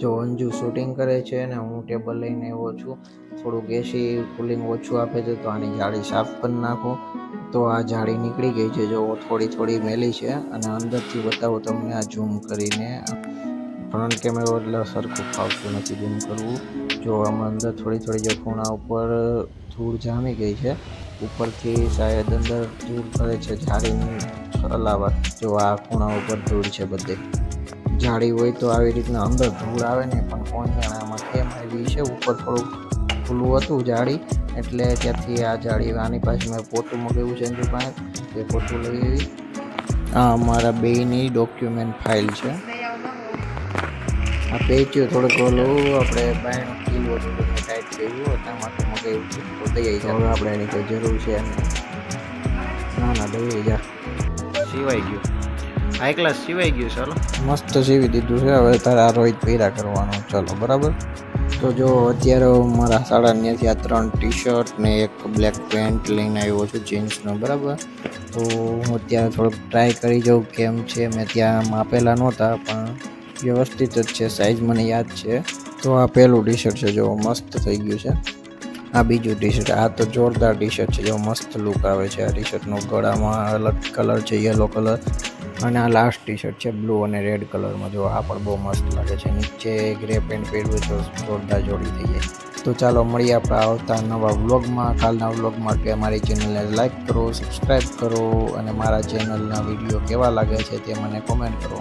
જો અંજુ શૂટિંગ કરે છે અને હું ટેબલ લઈને એવો છું, થોડુંક એસી કુલિંગ ઓછું આપે છે તો આની જાળી સાફ કરી નાખું. તો આ જાળી નીકળી ગઈ છે જો થોડી થોડી મેલી છે અને અંદરથી બતાવું તમને આ ઝૂમ કરીને. ફ્રન્ટ કેમેરો એટલે સરખું ફાવતું નથી ઝૂમ કરવું. જો આમાં અંદર થોડી થોડી જે ખૂણા ઉપર ધૂળ જામી ગઈ છે, ઉપરથી શાયદ અંદર ધૂળ કરે છે જાળીની અલાવા. જો આ ખૂણા ઉપર ધૂળ છે બધે. જાળી હોય તો આવી રીતના અંદર ધૂળ આવે ને પણ કોણ જાણે આમાં કેમ આવી છે? ઉપર થોડુંક ખુલ્લું હતું જાળી એટલે ત્યાંથી આ જાળી આની પાસે મેં પોતું મગાવ્યું છે અંજુ પાસે. એ પોતું લઈ આવી. આ અમારા બેયની ડોક્યુમેન્ટ ફાઇલ છે. આ પેચ્યું થોડુંક ઓલું, આપણે બાયનું કિલો થોડુંક ટાઈટ કર્યું હતા માટે મગાવ્યું છે. તો દઈ હવે આપણે એની કોઈ જરૂર છે ના ના, દઈ જા. સિવાય ગયું. હાઈ ક્લાસ સિવાય ગયું ચાલો મસ્ત સીવી દીધું છે, હવે તારે આ રોહિત પહેરા કરવાનું. ચાલો, બરાબર? તો જો, અત્યારે મારા સાડા ત્યાંથી આ ત્રણ ટી શર્ટ ને એક બ્લેક પેન્ટ લઈને આવ્યો છું જીન્સનો બરાબર? તો હું અત્યારે થોડુંક ટ્રાય કરી જાઉં કેમ છે. મેં ત્યાં માપેલા નહોતા, પણ વ્યવસ્થિત જ છે સાઇઝ મને યાદ છે. તો આ પહેલું ટી શર્ટ છે, જો મસ્ત થઈ ગયું છે. આ બીજું ટી શર્ટ આ તો જોરદાર ટી શર્ટ છે, જો મસ્ત લુક આવે છે. આ ટી શર્ટનો ગળામાં અલગ કલર છે યલો કલર અને આ લાસ્ટ ટી શર્ટ છે બ્લુ અને રેડ કલરમાં જો આ પણ બહુ મસ્ત લાગે છે. નીચે ગ્રે પેન્ટ પહેરવું તો જોરદાર જોડી થઈ જાય તો ચાલો મળીએ આપણે આવતા નવા વ્લોગમાં કાલના વ્લોગ માટે અમારી ચેનલને લાઈક કરો સબસ્ક્રાઈબ કરો અને મારા ચેનલના વીડિયો કેવા લાગે છે તે મને કોમેન્ટ કરો.